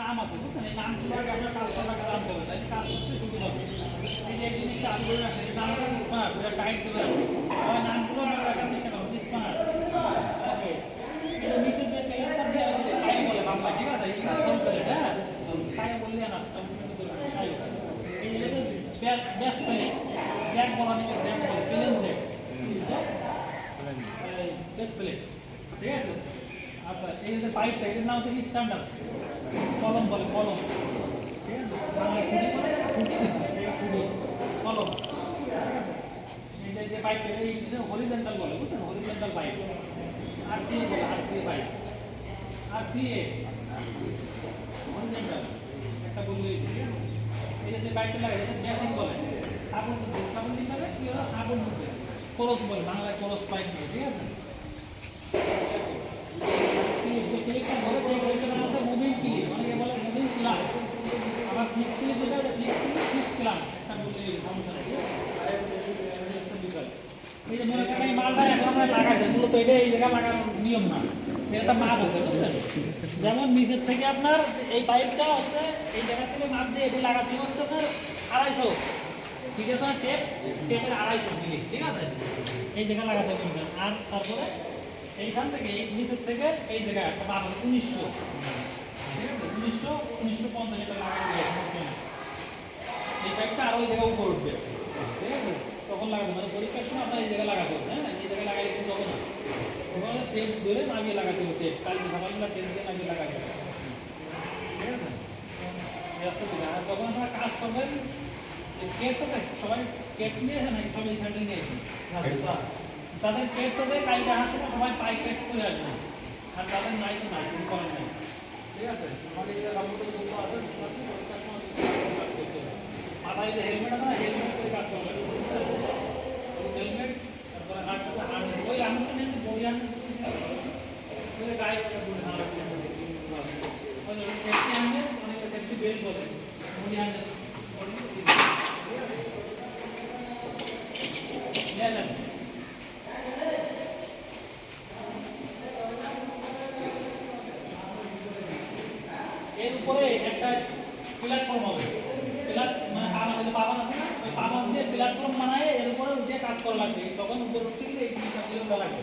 নাম আছে, বুঝছেন? এই নামগুলো আগে আপনার কাজ আগে জানতে হবে তাই কাজ করতে সুবিধা হবে। এই যে একদিন একটা আলু করে রাখছেন এই নামটা স্মার্ট এটা টাইট চলে আসবে। ওই নামগুলো আপনার রাখার চেষ্টা করুন স্মার্ট ওকে এটা নিচে যে পেজটা দিয়ে আছে টাই বলে বাংলা ঠিক আছে? এই কাজ করতে হবে বললে না এই যে ব্যাক ব্যাক প্লে, ব্যাক বলা নেই ব্যাক বলে প্লেন ব্যাক ঠিক আছে? আচ্ছা এই যে পাইপটা, এটার নাম হচ্ছে স্ট্যান্ডার্ড কলম বলে, কলম। কলম। যে যে হরিজেন্টাল বলে, বুঝলেন? হরিজেন্টাল পাইপ আর সি বলে R C pipe R C এ হরিজেন্টাল একটা আছে? এই যে পাইপটা লাগে এটা বলে। সাবন সাবন দিতে হবে, কি হলো? সাবন দিতে খরচ বলে, বাংলায় খরচ পাইপ ঠিক আছে? মনে দেয় যেমন নিচের থেকে আপনার এই পাইপটা হচ্ছে, এই জায়গা থেকে মাপ দিয়ে এটি লাগাতে হচ্ছে আপনার আড়াইশো। ঠিক আছে টেপ টেপের আড়াইশো মিলি ঠিক আছে? এই জায়গায় লাগাতে বলবেন আর তারপরে এইখান থেকে, এই নিচের থেকে এই জায়গায় একটা মাপ উনিশশো। উনিশশো উনিশশো পঞ্চাশ এটা লাগাতে হবে। এই পাইপটা আরও এই জায়গায় উপর উঠবে ঠিক আছে তখন লাগাবে মানে পরীক্ষার সময় আপনার এই জায়গায় লাগাতে হবে হ্যাঁ এই জায়গায় লাগালে কিন্তু হবে না ওখানে টেপ ধরে নামিয়ে লাগাতে হবে টেপ কালকে সকালবেলা টেপ দিয়ে নামিয়ে লাগাতে হবে। ঠিক আছে। আর যখন আপনারা কাজ করবেন কেটস আছে সবাই কেটস নিয়ে আসে নাকি? সবাই হ্যান্ডেল নিয়ে আসেন তাদের কেটস আছে কালকে আসার সময় সবাই পাই কেটস করে আসবেন আর তাদের নাই তো নাই কোনো করেন নাই। ঠিক আছে? আমাদের এটা। মাথায় যে হেলমেট আছে এর উপরে একটা প্ল্যাটফর্ম হবে। প্ল্যাট মানে পাবা যদি পাবা আছে না, ওই পাবা দিয়ে প্ল্যাটফর্ম বানায় এর উপরে উঠে কাজ করা লাগবে, তখন উপর উঠতে গেলে এই জিনিসটা লাগবে।